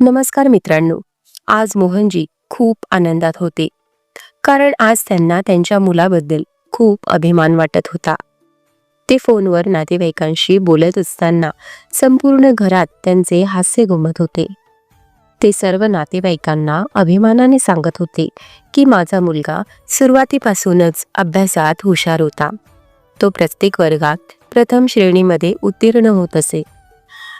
नमस्कार मित्रांनो. आज मोहनजी खूप आनंदात होते. कारण आज त्यांना त्यांच्या मुलाबद्दल खूप अभिमान वाटत होता. ते फोनवर नातेवाईकांशी बोलत असताना संपूर्ण घरात त्यांचे हास्य घुमत होते. ते सर्व नातेवाईकांना अभिमानाने सांगत होते की माझा मुलगा सुरुवातीपासूनच अभ्यासात हुशार होता. तो प्रत्येक वर्गात प्रथम श्रेणीमध्ये उत्तीर्ण होत असे.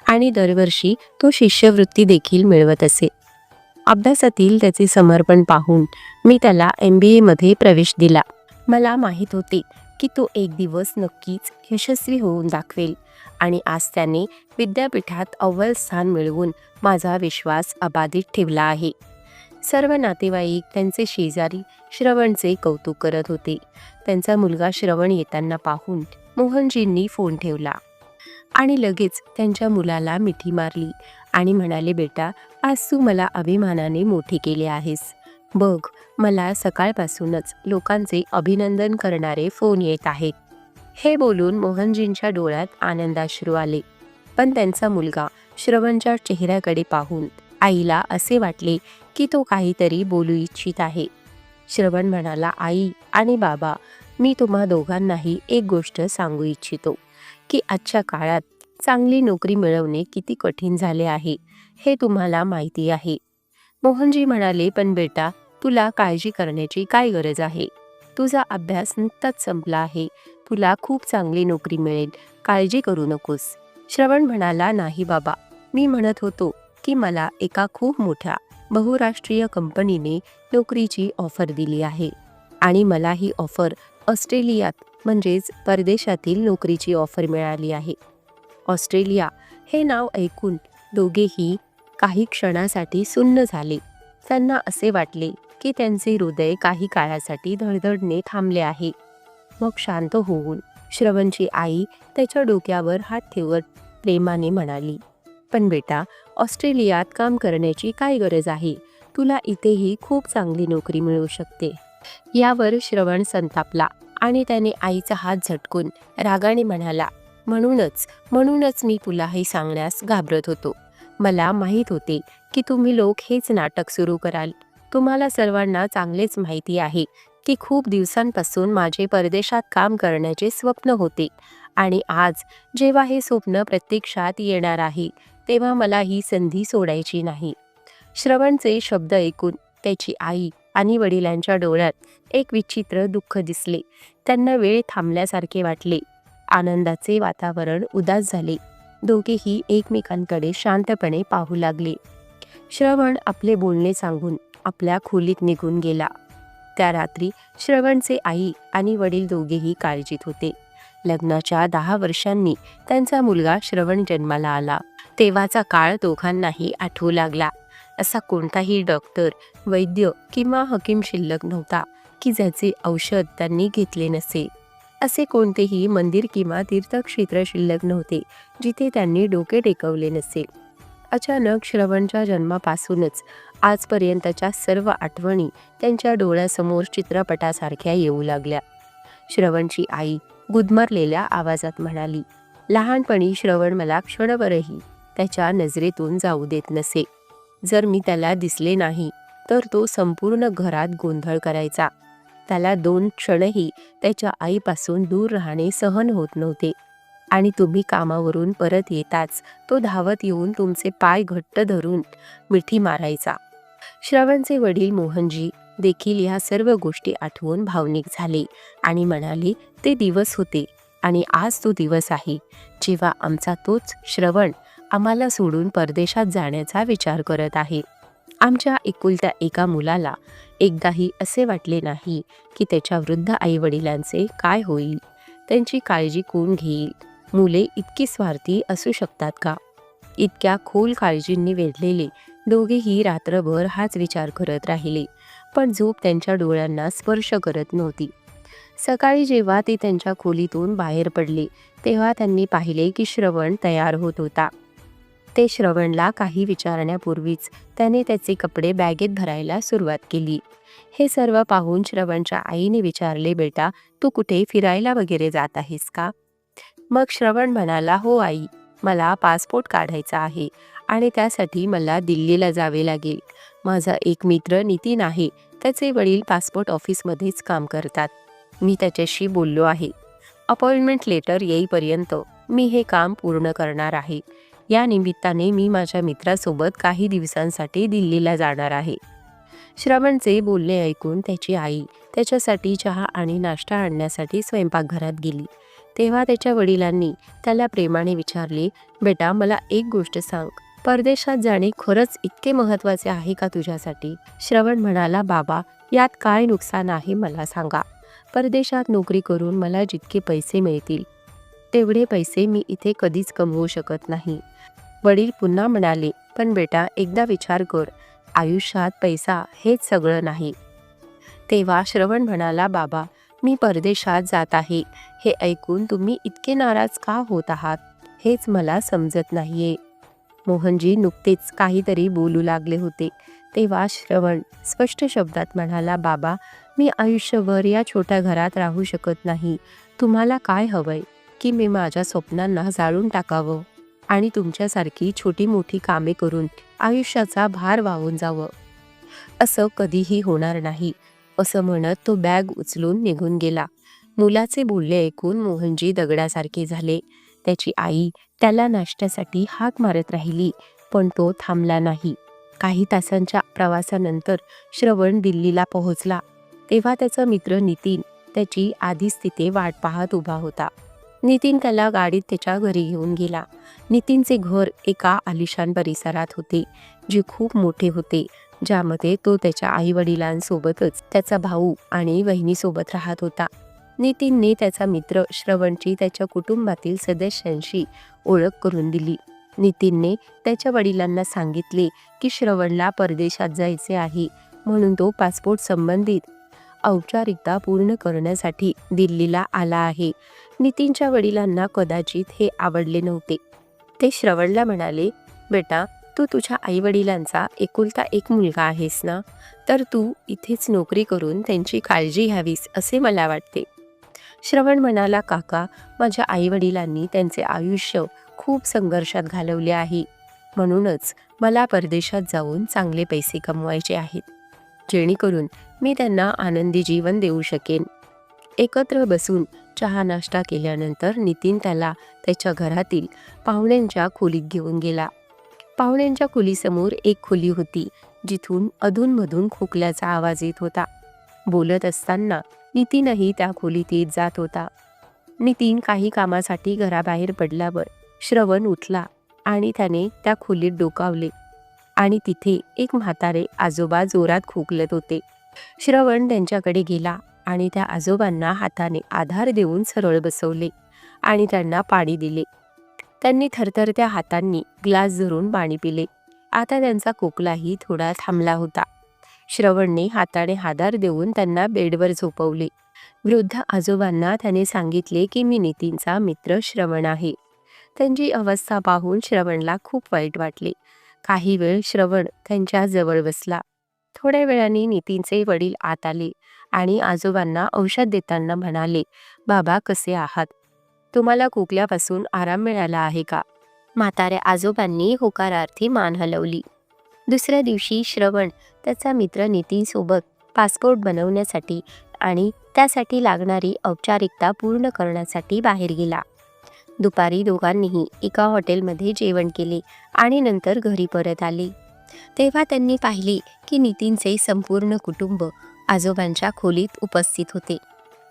आणि दरवर्षी तो शिष्यवृत्ती देखील मिळवत असे. अभ्यासातील त्याचे समर्पण पाहून मी त्याला एम बी एमध्ये प्रवेश दिला. मला माहीत होते की तो एक दिवस नक्कीच यशस्वी होऊन दाखवेल आणि आज त्याने विद्यापीठात अव्वल स्थान मिळवून माझा विश्वास अबाधित ठेवला आहे. सर्व नातेवाईक त्यांचे शेजारी श्रवणचे कौतुक करत होते. त्यांचा मुलगा श्रवण येताना पाहून मोहनजींनी फोन ठेवला. आणि लगेच त्यांच्या मुलाला मिठी मारली आणि म्हणाले बेटा आज तू मला अभिमानाने मोठे केले आहेस. बघ मला सकाळपासूनच लोकांचे अभिनंदन करणारे फोन येत आहेत. हे बोलून मोहनजींच्या डोळ्यात आनंदाश्रू आले. पण त्यांचा मुलगा श्रवणच्या चेहऱ्याकडे पाहून आईला असे वाटले की तो काहीतरी बोलू इच्छित आहे. श्रवण म्हणाला आई आणि बाबा मी तुम्हा दोघांनाही एक गोष्ट सांगू इच्छितो. की आजच्या काळात चांगली नोकरी मिळवणे किती कठीण झाले आहे हे तुम्हाला माहिती आहे. मोहनजी म्हणाले पण बेटा तुला काळजी करण्याची काय गरज आहे? तुझा अभ्यास नुकताच संपला आहे. तुला खूप चांगली नोकरी मिळेल. काळजी करू नकोस. श्रवण म्हणाला नाही बाबा. मी म्हणत होतो की मला एका खूप मोठ्या बहुराष्ट्रीय कंपनीने नोकरीची ऑफर दिली आहे आणि मला ही ऑफर ऑस्ट्रेलियात म्हणजेच परदेशातील नोकरीची ऑफर मिळाली आहे. ऑस्ट्रेलिया हे नाव ऐकून दोघेही काही क्षणासाठी सुन्न झाले. त्यांना असे वाटले की त्यांचे हृदय काही काळासाठी धडधडणे थांबले आहे. मग शांत होऊन श्रवणची आई त्याच्या डोक्यावर हात ठेवत प्रेमाने म्हणाली पण बेटा ऑस्ट्रेलियात काम करण्याची काय गरज आहे? तुला इथेही खूप चांगली नोकरी मिळू शकते. यावर श्रवण संतापला. आणि त्याने आईचा हात झटकून रागाने म्हणाला म्हणूनच म्हणूनच मी तुला हे सांगण्यास घाबरत होतो. मला माहीत होते की तुम्ही लोक हेच नाटक सुरू कराल. तुम्हाला सर्वांना चांगलेच माहिती आहे की खूप दिवसांपासून माझे परदेशात काम करण्याचे स्वप्न होते. आणि आज जेव्हा हे स्वप्न प्रत्यक्षात येणार आहे तेव्हा मला ही संधी सोडायची नाही. श्रवणचे शब्द ऐकून त्याची आई आणि वडिलांच्या डोळ्यात एक विचित्र दुःख दिसले. त्यांना वेळ थांबल्यासारखे वाटले. आनंदाचे वातावरण उदास झाले. दोघेही एकमेकांकडे शांतपणे पाहू लागले. श्रवण आपले बोलणे सांगून आपल्या खोलीत निघून गेला. त्या रात्री श्रवणचे आई आणि वडील दोघेही काळजीत होते. लग्नाच्या दहा वर्षांनी त्यांचा मुलगा श्रवण जन्माला आला. तेव्हाचा काळ दोघांनाही आठवू लागला. असा कोणताही डॉक्टर वैद्य किंवा हकीम शिल्लक नव्हता की ज्याचे औषध त्यांनी घेतले नसे. असे कोणतेही मंदिर किंवा तीर्थक्षेत्र शिल्लक नव्हते जिथे त्यांनी डोके टेकवले नसे. अचानक श्रवणच्या जन्मापासूनच आजपर्यंतच्या सर्व आठवणी त्यांच्या डोळ्यासमोर चित्रपटासारख्या येऊ लागल्या. श्रवणची आई गुदमरलेल्या आवाजात म्हणाली लहानपणी श्रवण मला क्षणभरही त्याच्या नजरेतून जाऊ देत नसे. जर मी त्याला दिसले नाही तर तो संपूर्ण घरात गोंधळ करायचा. त्याला दोन क्षणही त्याच्या आईपासून दूर राहणे सहन होत नव्हते. आणि तुम्ही कामावरून परत येताच तो धावत येऊन तुमचे पाय घट्ट धरून मिठी मारायचा. श्रवणचे वडील मोहनजी देखील ह्या सर्व गोष्टी आठवून भावनिक झाले आणि म्हणाले ते दिवस होते आणि आज तो दिवस आहे. जेव्हा आमचा तोच श्रवण आम्हाला सोडून परदेशात जाण्याचा विचार करत आहे. आमच्या एकुलत्या एका मुलाला एकदाही असे वाटले नाही की त्याच्या वृद्ध आईवडिलांचे काय होईल. त्यांची काळजी कोण घेईल? मुले इतकी स्वार्थी असू शकतात का? इतक्या खोल काळजींनी वेढलेले दोघेही रात्रभर हाच विचार करत राहिले पण झोप त्यांच्या डोळ्यांना स्पर्श करत नव्हती. सकाळी जेव्हा ते त्यांच्या खोलीतून बाहेर पडले तेव्हा त्यांनी पाहिले की श्रवण तयार होत होता. ते श्रवणला काही विचारण्यापूर्वीच त्याने त्याचे कपडे बॅगेत भरायला सुरुवात केली. हे सर्व पाहून श्रवणच्या आईने विचारले बेटा तू कुठे फिरायला वगैरे जात आहेस का? मग श्रवण म्हणाला हो आई मला पासपोर्ट काढायचा आहे आणि त्यासाठी मला दिल्लीला जावे लागेल. माझा एक मित्र नितीन आहे त्याचे वडील पासपोर्ट ऑफिसमध्येच काम करतात. मी त्याच्याशी बोललो आहे. अपॉइंटमेंट लेटर येईपर्यंत मी हे काम पूर्ण करणार आहे. या निमित्ताने मी माझ्या मित्रासोबत काही दिवसांसाठी दिल्लीला जाणार आहे. श्रवणचे बोलणे ऐकून त्याची आई त्याच्यासाठी चहा आणि नाश्ता आणण्यासाठी स्वयंपाकघरात गेली. तेव्हा त्याच्या वडिलांनी त्याला प्रेमाने विचारले बेटा मला एक गोष्ट सांग. परदेशात जाणे खरंच इतके महत्त्वाचे आहे का तुझ्यासाठी? श्रवण म्हणाला बाबा यात काय नुकसान आहे मला सांगा. परदेशात नोकरी करून मला जितके पैसे मिळतील तेवढे पैसे मी इथे कधीच कमवू शकत नाही. वडील पुन्हा म्हणाले पण बेटा एकदा विचार कर आयुष्यात पैसा हेच सगळं नाही. तेव्हा श्रवण म्हणाला बाबा मी परदेशात जात आहे. हे ऐकून तुम्ही इतके नाराज का होत आहात? हेच मला समजत नाहीये. मोहनजी नुकतेच काहीतरी बोलू लागले होते. तेव्हा श्रवण स्पष्ट शब्दात म्हणाला बाबा मी आयुष्यभर या छोट्या घरात राहू शकत नाही. तुम्हाला काय हवंय? की मी माझ्या स्वप्नांना जाळून टाकावं आणि तुमच्यासारखी छोटी मोठी कामे करून आयुष्याचा भार वाहून जावं. असं कधीही होणार नाही असं म्हणत तो बॅग उचलून निघून गेला. मुलाचे बोलणे ऐकून मोहनजी दगडासारखे झाले. त्याची आई त्याला नाश्त्यासाठी हाक मारत राहिली पण तो थांबला नाही. काही तासांच्या प्रवासानंतर श्रवण दिल्लीला पोहोचला. तेव्हा त्याचा मित्र नितीन त्याची आधीच तिथे वाट पाहत उभा होता. नितीन त्याला गाडीत त्याच्या घरी घेऊन गेला. नितीनचे घर एका आलिशान परिसरात होते जे खूप मोठे होते ज्यामध्ये तो त्याच्या आई वडिलांसोबतच त्याचा भाऊ आणि बहिणीसोबत राहत होता. नितीनने त्याचा मित्र श्रवणची त्याच्या कुटुंबातील सदस्यांशी ओळख करून दिली. नितीनने त्याच्या वडिलांना सांगितले की श्रवणला परदेशात जायचे आहे म्हणून तो पासपोर्ट संबंधित औपचारिकता पूर्ण करण्यासाठी दिल्लीला आला आहे. नितीनच्या वडिलांना कदाचित हे आवडले नव्हते. ते श्रवणला म्हणाले बेटा तू तुझ्या आईवडिलांचा एकुलता एक मुलगा आहेस ना? तर तू इथेच नोकरी करून त्यांची काळजी घ्यावीस असे मला वाटते. श्रवण म्हणाला काका माझ्या आईवडिलांनी त्यांचे आयुष्य खूप संघर्षात घालवले आहे. म्हणूनच मला परदेशात जाऊन चांगले पैसे कमवायचे आहेत. जेणेकरून मी त्यांना आनंदी जीवन देऊ शकेन. एकत्र बसून चहा नाश्ता केल्यानंतर नितीन त्याला त्याच्या घरातील पाहुण्यांच्या खोलीत घेऊन गेला. पाहुण्यांच्या खोलीसमोर एक खोली होती जिथून अधूनमधून खोकल्याचा आवाज येत होता. बोलत असताना नितीनही त्या खोलीत येत जात होता. नितीन काही कामासाठी घराबाहेर पडल्यावर श्रवण उठला आणि त्याने त्या खोलीत डोकावले आणि तिथे एक म्हातारे आजोबा जोरात खोकलत होते. श्रवण त्यांच्याकडे गेला. आणि त्या आजोबांना हाताने आधार देऊन सरळ बसवले आणि त्यांना पाणी दिले. त्यांनी थरथरत्या हातांनी ग्लास धरून पाणी पिले. आता त्यांचा खोकलाही थोडा थांबला होता. श्रवणने हाताने हादार देऊन त्यांना बेडवर झोपवले. वृद्ध आजोबांना त्याने सांगितले की मी नितीनचा मित्र श्रवण आहे. त्यांची अवस्था पाहून श्रवणला खूप वाईट वाटले. काही वेळ श्रवण त्यांच्या जवळ बसला. थोड्या वेळाने नितीनचे वडील आत आले. आणि आजोबांना औषध देताना म्हणाले बाबा कसे आहात? तुम्हाला खोकल्यापासून आराम मिळाला आहे का? म्हाताऱ्या आजोबांनी होकारार्थी मान हलवली. दुसऱ्या दिवशी श्रवण त्याचा मित्र नितीनसोबत पासपोर्ट बनवण्यासाठी आणि त्यासाठी लागणारी औपचारिकता पूर्ण करण्यासाठी बाहेर गेला. दुपारी दोघांनीही एका हॉटेलमध्ये जेवण केले आणि नंतर घरी परत आले. तेव्हा त्यांनी पाहिले की नितीनचे संपूर्ण कुटुंब आजोबांच्या खोलीत उपस्थित होते.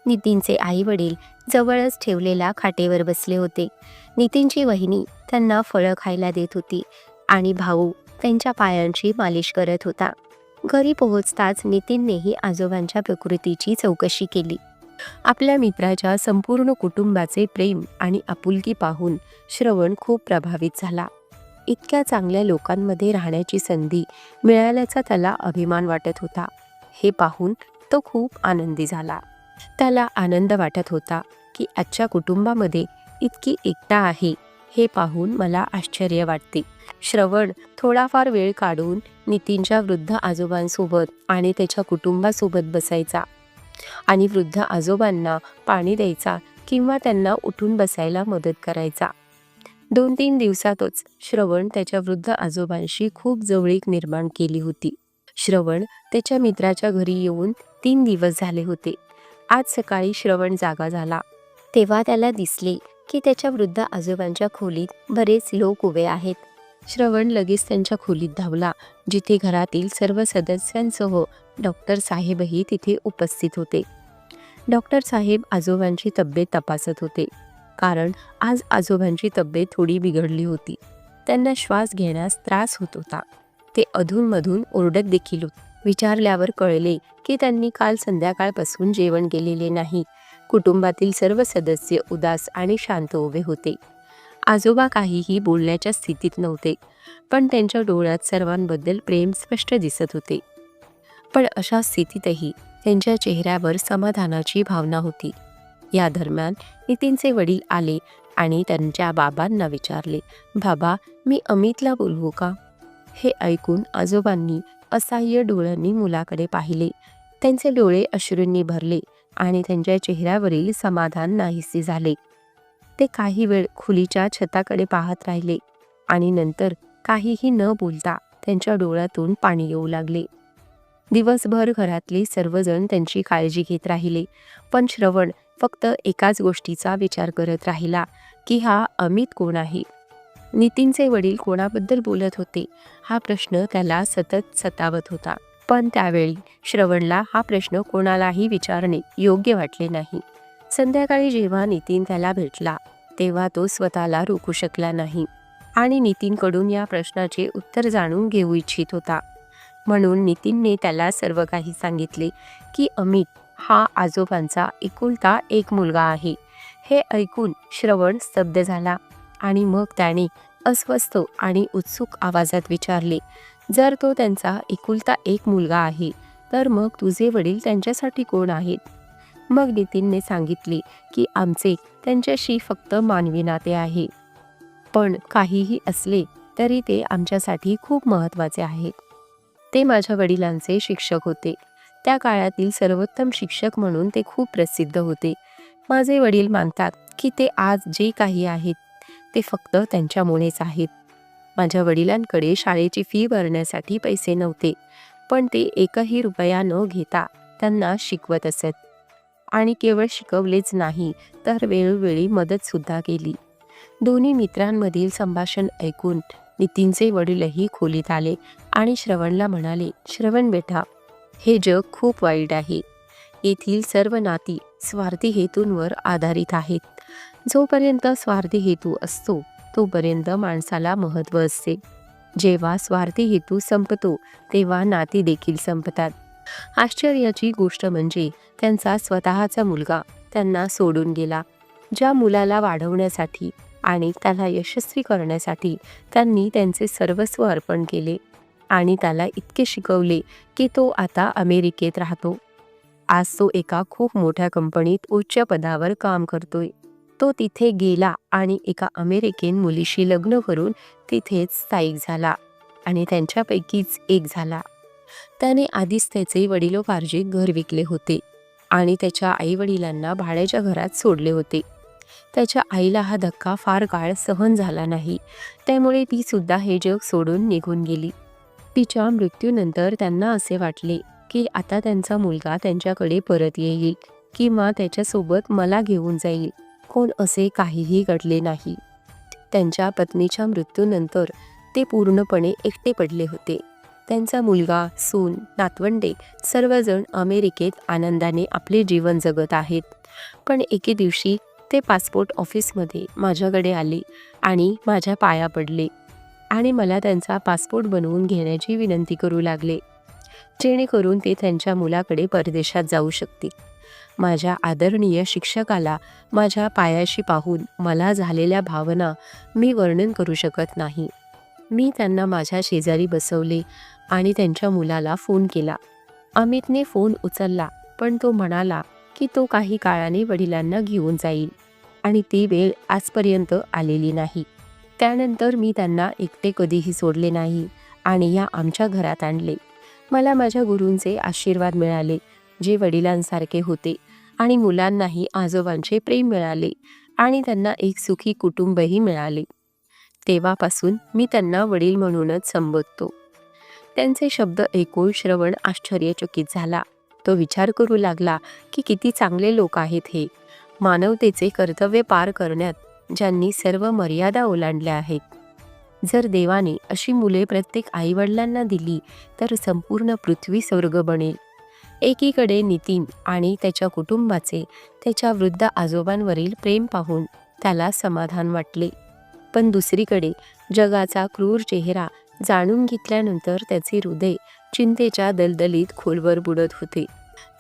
नितीनचे आई वडील जवळच ठेवलेल्या खाटेवर बसले होते. नितीनची वहिनी त्यांना फळं खायला देत होती आणि भाऊ त्यांच्या पायांची मालिश करत होता. घरी पोहोचताच नितीननेही आजोबांच्या प्रकृतीची चौकशी केली. आपल्या मित्राच्या संपूर्ण कुटुंबाचे प्रेम आणि आपुलकी पाहून श्रवण खूप प्रभावित झाला. इतक्या चांगल्या लोकांमध्ये राहण्याची संधी मिळाल्याचा त्याला अभिमान वाटत होता. हे पाहून तो खूप आनंदी झाला. त्याला आनंद वाटत होता की आजच्या कुटुंबामध्ये इतकी एकता आहे हे पाहून मला आश्चर्य वाटते. श्रवण थोडाफार वेळ काढून नितीनच्या वृद्ध आजोबांसोबत आणि त्याच्या कुटुंबासोबत बसायचा. आणि वृद्ध आजोबांना पाणी द्यायचा किंवा त्यांना उठून बसायला मदत करायचा. दोन तीन दिवसातच श्रवण त्याच्या वृद्ध आजोबांशी खूप जवळीक निर्माण केली होती. श्रवण त्याच्या मित्राच्या घरी येऊन तीन दिवस झाले होते. आज सकाळी श्रवण जागा झाला. तेव्हा त्याला दिसले की त्याच्या वृद्ध आजोबांच्या खोलीत बरेच लोक उभे आहेत. श्रवण लगेच त्यांच्या खोलीत धावला. जिथे घरातील सर्व सदस्यांसह डॉक्टर साहेबही तिथे उपस्थित होते. डॉक्टर साहेब आजोबांची तब्येत तपासत होते. कारण आज आजोबांची तब्येत थोडी बिघडली होती. त्यांना श्वास घेण्यास त्रास होत होता. ते अधूनमधून ओरडत देखील होते. विचारल्यावर कळले की त्यांनी काल संध्याकाळपासून जेवण केलेले नाही. कुटुंबातील सर्व सदस्य उदास आणि शांत उभे होते. आजोबा काहीही बोलण्याच्या स्थितीत नव्हते पण त्यांच्या डोळ्यात सर्वांबद्दल प्रेम स्पष्ट दिसत होते. पण अशा स्थितीतही त्यांच्या चेहऱ्यावर समाधानाची भावना होती. या दरम्यान नितीनचे वडील आले आणि त्यांच्या बाबांना विचारले बाबा मी अमितला बोलवू का? हे ऐकून आजोबांनी असहाय्य डोळ्यांनी मुलाकडे पाहिले. त्यांचे डोळे अश्रूंनी भरले आणि त्यांच्या चेहऱ्यावरील समाधान नाहीसे झाले. ते काही वेळ खुलीच्या छताकडे पाहत राहिले आणि नंतर काहीही न बोलता त्यांच्या डोळ्यातून पाणी येऊ लागले. दिवसभर घरातले सर्वजण त्यांची काळजी घेत राहिले पण श्रवण फक्त एकाच गोष्टीचा विचार करत राहिला की हा अमित कोण आहे? नितीनचे वडील कोणाबद्दल बोलत होते हा प्रश्न त्याला सतत सतावत होता. पण त्यावेळी श्रवणला हा प्रश्न कोणालाही विचारणे योग्य वाटले नाही. संध्याकाळी जेव्हा नितीन त्याला भेटला तेव्हा तो स्वतःला रोखू शकला नाही आणि नितीनकडून या प्रश्नाचे उत्तर जाणून घेऊ इच्छित होता. म्हणून नितीनने त्याला सर्व काही सांगितले की अमित हा आजोबांचा एकुलता एक मुलगा आहे. हे ऐकून श्रवण स्तब्ध झाला. आणि मग त्याने अस्वस्थ आणि उत्सुक आवाजात विचारले जर तो त्यांचा एकुलता एक मुलगा आहे तर मग तुझे वडील त्यांच्यासाठी कोण आहेत? मग नितीनने सांगितले की आमचे त्यांच्याशी फक्त मानवी नाते आहे. पण काहीही असले तरी ते आमच्यासाठी खूप महत्त्वाचे आहेत. ते माझ्या वडिलांचे शिक्षक होते. त्या काळातील सर्वोत्तम शिक्षक म्हणून ते खूप प्रसिद्ध होते. माझे वडील मानतात की ते आज जे काही आहेत ते फक्त त्यांच्यामुळेच आहेत. माझ्या वडिलांकडे शाळेची फी भरण्यासाठी पैसे नव्हते पण ते एकही रुपया न घेता त्यांना शिकवत असत. आणि केवळ शिकवलेच नाही तर वेळोवेळी मदतसुद्धा केली. दोन्ही मित्रांमधील संभाषण ऐकून नितीनचे वडीलही खोलीत आले आणि श्रवणला म्हणाले श्रवण बेटा हे जग खूप वाईट आहे. येथील सर्व नाती स्वार्थी हेतूंवर आधारित आहेत. जोपर्यंत स्वार्थी हेतू असतो तोपर्यंत माणसाला महत्त्व असते. जेव्हा स्वार्थी हेतू संपतो तेव्हा नाती देखील संपतात. आश्चर्याची गोष्ट म्हणजे त्यांचा स्वतःचा मुलगा त्यांना सोडून गेला. ज्या मुलाला वाढवण्यासाठी आणि त्याला यशस्वी करण्यासाठी त्यांनी त्यांचे सर्वस्व अर्पण केले आणि त्याला इतके शिकवले की तो आता अमेरिकेत राहतो. आज तो एका खूप मोठ्या कंपनीत उच्च पदावर काम करतोय. तो तिथे गेला आणि एका अमेरिकन मुलीशी लग्न करून तिथेच स्थायिक झाला आणि त्यांच्यापैकीच एक झाला. त्याने आधीच त्याचे वडिलोपार्जित घर विकले होते आणि त्याच्या आईवडिलांना भाड्याच्या घरात सोडले होते. त्याच्या आईला हा धक्का फार काळ सहन झाला नाही त्यामुळे ती सुद्धा हे जग सोडून निघून गेली. तिच्या मृत्यूनंतर त्यांना असे वाटले की आता त्यांचा मुलगा त्यांच्याकडे परत येईल किंवा त्याच्यासोबत मला घेऊन जाईल. कोण असे काहीही घडले नाही. त्यांच्या पत्नीच्या मृत्यूनंतर ते पूर्णपणे एकटे पडले होते. त्यांचा मुलगा सून नातवंडे सर्वजण अमेरिकेत आनंदाने आपले जीवन जगत आहेत. पण एके दिवशी ते पासपोर्ट ऑफिसमध्ये माझ्याकडे आले आणि माझ्या पाया पडले आणि मला त्यांचा पासपोर्ट बनवून घेण्याची विनंती करू लागले. जेणेकरून ते त्यांच्या मुलाकडे परदेशात जाऊ शकतील. माझ्या आदरणीय शिक्षकाला माझ्या पायाशी पाहून मला झालेल्या भावना मी वर्णन करू शकत नाही. मी त्यांना माझ्या शेजारी बसवले आणि त्यांच्या मुलाला फोन केला. अमितने फोन उचलला पण तो म्हणाला की तो काही काळाने वडिलांना घेऊन जाईल आणि ती वेळ आजपर्यंत आलेली नाही. त्यानंतर मी त्यांना एकटे कधीही सोडले नाही आणि या आमच्या घरात आणले. मला माझ्या गुरूंचे आशीर्वाद मिळाले जे वडिलांसारखे होते आणि मुलांनाही आजोबांचे प्रेम मिळाले आणि त्यांना एक सुखी कुटुंबही मिळाले. तेव्हापासून मी त्यांना वडील म्हणूनच संबोधतो. त्यांचे शब्द ऐकून श्रवण आश्चर्यचकित झाला. तो विचार करू लागला की किती चांगले लोक आहेत हे. मानवतेचे कर्तव्य पार करण्यात ज्यांनी सर्व मर्यादा ओलांडल्या आहेत. जर देवाने अशी मुले प्रत्येक आईवडिलांना दिली तर संपूर्ण पृथ्वी स्वर्ग बनेल. एकीकडे नितीन आणि त्याच्या कुटुंबाचे त्याच्या वृद्ध आजोबांवरील प्रेम पाहून त्याला समाधान वाटले. पण दुसरीकडे जगाचा क्रूर चेहरा जाणून घेतल्यानंतर त्याचे हृदय चिंतेच्या दलदलीत खोलवर बुडत होते.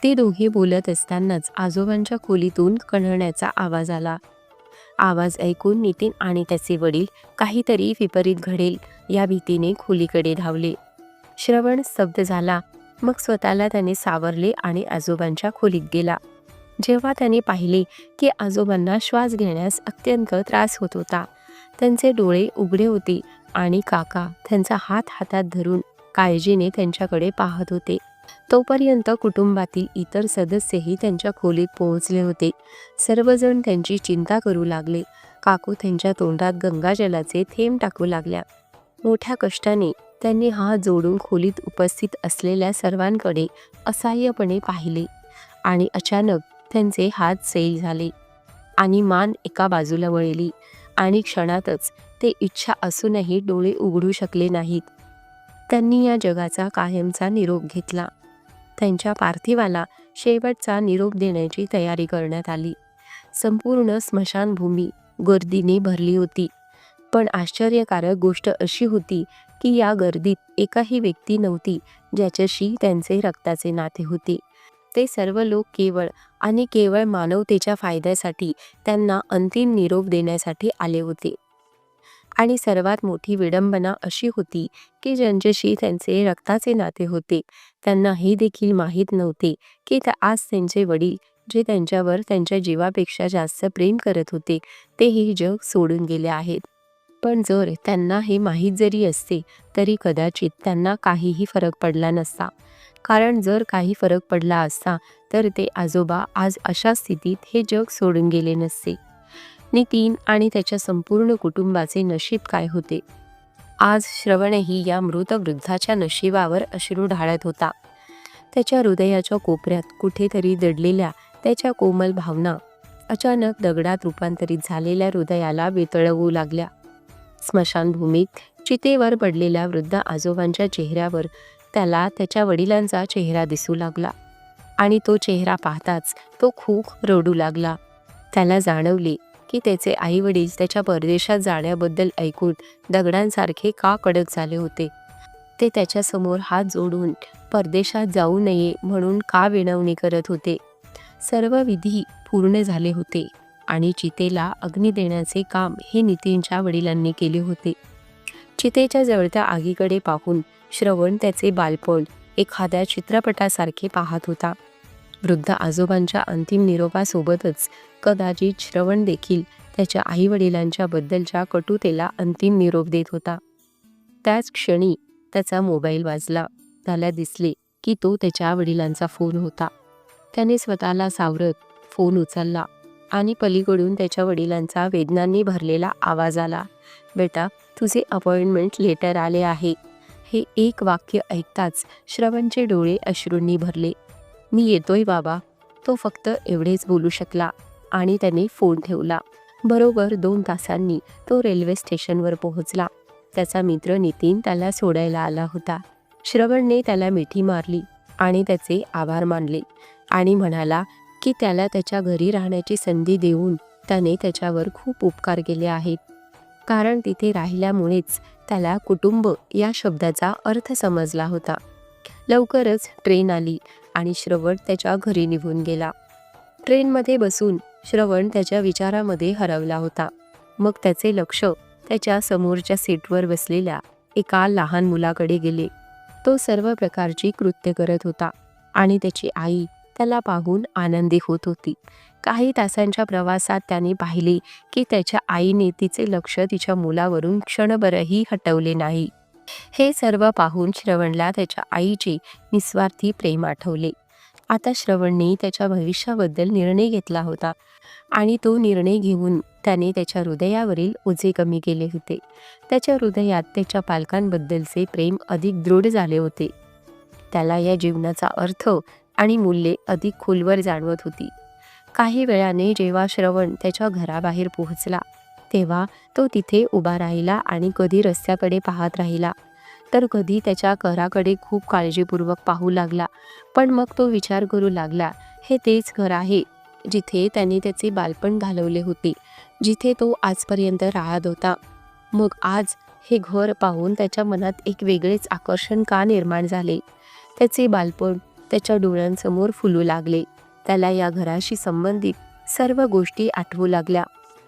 ते दोघे बोलत असतानाच आजोबांच्या खोलीतून कणण्याचा आवाज आला. आवाज ऐकून नितीन आणि त्याचे वडील काहीतरी विपरीत घडेल या भीतीने खोलीकडे धावले. श्रवण स्तब्ध झाला. मग स्वतःला त्याने सावरले आणि आजोबांच्या खोलीत गेला. जेव्हा त्याने पाहिले की आजोबांना श्वास घेण्यास अत्यंत त्रास होत होता त्यांचे डोळे उघडे होते आणि काका त्यांचा हात हातात धरून काळजीने त्यांच्याकडे पाहत होते. तोपर्यंत कुटुंबातील इतर सदस्यही त्यांच्या खोलीत पोहोचले होते. सर्वजण त्यांची चिंता करू लागले. काकू त्यांच्या तोंडात गंगाजलाचे थेंब टाकू लागल्या. मोठ्या कष्टाने त्यांनी हात जोडून खोलीत उपस्थित असलेल्या सर्वांकडे असहाय्यपणे पाहिले आणि अचानक त्यांचे हात सैल झाले आणि मान एका बाजूला वळली आणि क्षणातच ते इच्छा असूनही डोळे उघडू शकले नाहीत. त्यांनी या जगाचा कायमचा निरोप घेतला. त्यांच्या पार्थिवाला शेवटचा निरोप देण्याची तयारी करण्यात आली. संपूर्ण स्मशानभूमी गर्दीने भरली होती. पण आश्चर्यकारक गोष्ट अशी होती की या गर्दीत एकाही व्यक्ती नव्हती ज्याच्याशी त्यांचे रक्ताचे नाते होते. ते सर्व लोक केवळ आणि केवळ मानवतेच्या फायद्यासाठी त्यांना अंतिम निरोप देण्यासाठी आले होते. आणि सर्वात मोठी विडंबना अशी होती की ज्यांच्याशी त्यांचे रक्ताचे नाते होते त्यांना हे देखील माहीत नव्हते की त्या आज त्यांचे वडील जे त्यांच्यावर त्यांच्या जीवापेक्षा जास्त प्रेम करत होते ते हे जग सोडून गेले आहेत. पण जर त्यांना हे माहीत जरी असते तरी कदाचित त्यांना काहीही फरक पडला नसता. कारण जर काही फरक पडला असता तर ते आजोबा आज अशा स्थितीत हे जग सोडून गेले नसते. नितीन आणि त्याच्या संपूर्ण कुटुंबाचे नशीब काय होते? आज श्रवणही या मृत वृद्धाच्या नशिबावर अश्रू ढाळत होता. त्याच्या हृदयाच्या कोपऱ्यात कुठेतरी दडलेल्या त्याच्या कोमल भावना अचानक दगडात रूपांतरित झालेल्या हृदयाला वेतळवू लागल्या. स्मशानभूमीत चितेवर पडलेल्या वृद्ध आजोबांच्या चेहऱ्यावर त्याला त्याच्या वडिलांचा चेहरा दिसू लागला. आणि तो चेहरा पाहताच तो खूप रडू लागला. त्याला जाणवले की त्याचे आई वडील त्याच्या परदेशात जाण्याबद्दल ऐकून दगडांसारखे का कडक झाले होते? ते त्याच्यासमोर हात जोडून परदेशात जाऊ नये म्हणून का विनवणी करत होते? सर्व विधी पूर्ण झाले होते. आणि चितेला अग्नी देण्याचे काम हे नितीनच्या वडिलांनी केले होते. चितेच्या जवळत्या आगीकडे पाहून श्रवण त्याचे बालपण एखाद्या चित्रपटासारखे पाहत होता. वृद्ध आजोबांच्या अंतिम निरोपासोबतच कदाचित श्रवण देखील त्याच्या आईवडिलांच्या बद्दलच्या कटुतेला अंतिम निरोप देत होता. त्याच क्षणी त्याचा मोबाईल वाजला. त्याला दिसले की तो त्याच्या वडिलांचा फोन होता. त्याने स्वतःला सावरत फोन उचलला. आणि पलीकडून त्याच्या वडिलांचा वेदनांनी भरलेला आवाज आला. बेटा तुझे अपॉइंटमेंट लेटर आले आहे. हे एक वाक्य ऐकताच श्रवणचे डोळे अश्रूंनी भरले. मी येतोय बाबा. तो फक्त एवढेच बोलू शकला आणि त्याने फोन ठेवला. बरोबर दोन तासांनी तो रेल्वे स्टेशनवर पोहोचला. त्याचा मित्र नितीन त्याला सोडायला आला होता. श्रवणने त्याला मिठी मारली आणि त्याचे आभार मानले आणि म्हणाला की त्याला त्याच्या घरी राहण्याची संधी देऊन त्याने त्याच्यावर खूप उपकार केले आहेत. कारण तिथे राहिल्यामुळेच त्याला कुटुंब या शब्दाचा अर्थ समजला होता. लवकरच ट्रेन आली आणि श्रवण त्याच्या घरी निघून गेला. ट्रेनमध्ये बसून श्रवण त्याच्या विचारामध्ये हरवला होता. मग त्याचे लक्ष त्याच्या समोरच्या सीटवर बसलेल्या एका लहान मुलाकडे गेले. तो सर्व प्रकारची कृत्य करत होता आणि त्याची आई त्याला पाहून आनंदी होत होती. काही तासांच्या प्रवासात त्याने पाहिले की त्याच्या आईने तिचे लक्ष तिच्या मुलावरून क्षणभरही हटवले नाही. हे सर्व पाहून श्रवणला त्याच्या आईचे निस्वार्थी प्रेम आठवले. आता श्रवणने त्याच्या भविष्याबद्दल निर्णय घेतला होता आणि तो निर्णय घेऊन त्याने त्याच्या हृदयावरील ओझे कमी केले होते. त्याच्या हृदयात त्याच्या पालकांबद्दलचे प्रेम अधिक दृढ झाले होते. त्याला या जीवनाचा अर्थ आणि मूल्ये अधिक खोलवर जाणवत होती. काही वेळाने जेव्हा श्रवण त्याच्या घराबाहेर पोहोचला तेव्हा तो तिथे उभा राहिला आणि कधी रस्त्याकडे पाहत राहिला. तर कधी त्याच्या घराकडे खूप काळजीपूर्वक पाहू लागला पण मग तो विचार करू लागला हे तेच घर आहे जिथे त्याने त्याचे बालपण घालवले होते जिथे तो आजपर्यंत राहत होता. मग आज हे घर पाहून त्याच्या मनात एक वेगळेच आकर्षण का निर्माण झाले? त्याचे बालपण त्याच्या डोळ्यांसमोर फुलू लागले. त्याला या घराशी संबंधित सर्व गोष्टी आठवू लागल्या.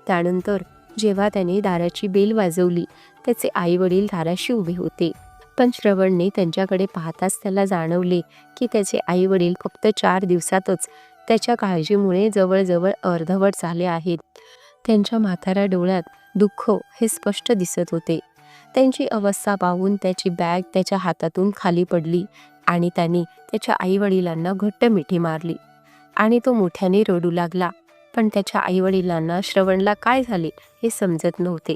त्यानंतर जेव्हा त्याने दाराची बेल वाजवली त्याचे आई वडील दाराशी उभे होते. पण श्रवणने त्यांच्याकडे पाहताच त्याला जाणवले की त्याचे आई वडील फक्त चार दिवसातच त्याच्या काळजीमुळे जवळजवळ अर्धवट झाले आहेत. त्यांच्या म्हाताऱ्या डोळ्यात दुःख हे स्पष्ट दिसत होते. त्यांची अवस्था पाहून त्याची बॅग त्याच्या हातातून खाली पडली. आणि त्यांनी त्याच्या आईवडिलांना घट्ट मिठी मारली. आणि तो मोठ्याने रडू लागला. पण त्याच्या आईवडिलांना श्रवणला काय झाले हे समजत नव्हते.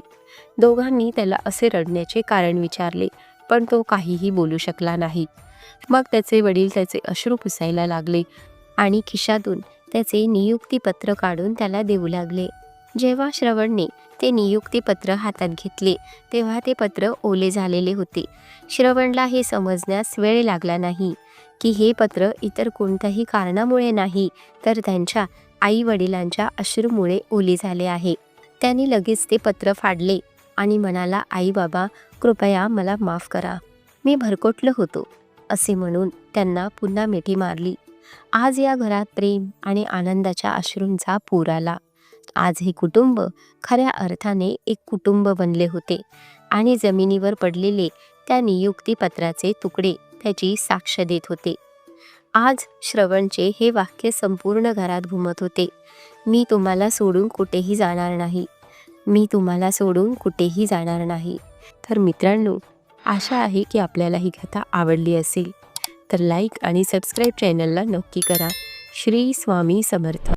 दोघांनी त्याला असे रडण्याचे कारण विचारले पण तो काहीही बोलू शकला नाही. मग त्याचे वडील त्याचे अश्रू पुसायला लागले आणि खिशातून त्याचे नियुक्तीपत्र काढून त्याला देऊ लागले. जेव्हा श्रवणने ते नियुक्तीपत्र हातात घेतले तेव्हा ते पत्र ओले झालेले होते. श्रवणला हे समजण्यास वेळ लागला नाही की हे पत्र इतर कोणत्याही कारणामुळे नाही तर त्यांच्या आई वडिलांच्या अश्रूमुळे ओले झाले आहे. त्याने लगेच ते पत्र फाडले आणि म्हणाला आई बाबा कृपया मला माफ करा. मी भरकोटलो होतो असे म्हणून त्यांना पुन्हा मिठी मारली. आज या घरात प्रेम आणि आनंदाच्या अश्रूंचा पूर आला. आज हे कुटुंब खऱ्या अर्थाने एक कुटुंब बनले होते आणि जमिनीवर पडलेले त्या नियुक्तीपत्राचे तुकडे त्याची साक्ष देत होते. आज श्रवणचे हे वाक्य संपूर्ण घरात घुमत होते. मी तुम्हाला सोडून कुठेही जाणार नाही. मी तुम्हाला सोडून कुठेही जाणार नाही. तर मित्रांनो आशा आहे की आपल्याला ही कथा आवडली असेल. तर लाईक आणि सबस्क्राईब चॅनलला नक्की करा. श्री स्वामी समर्थ.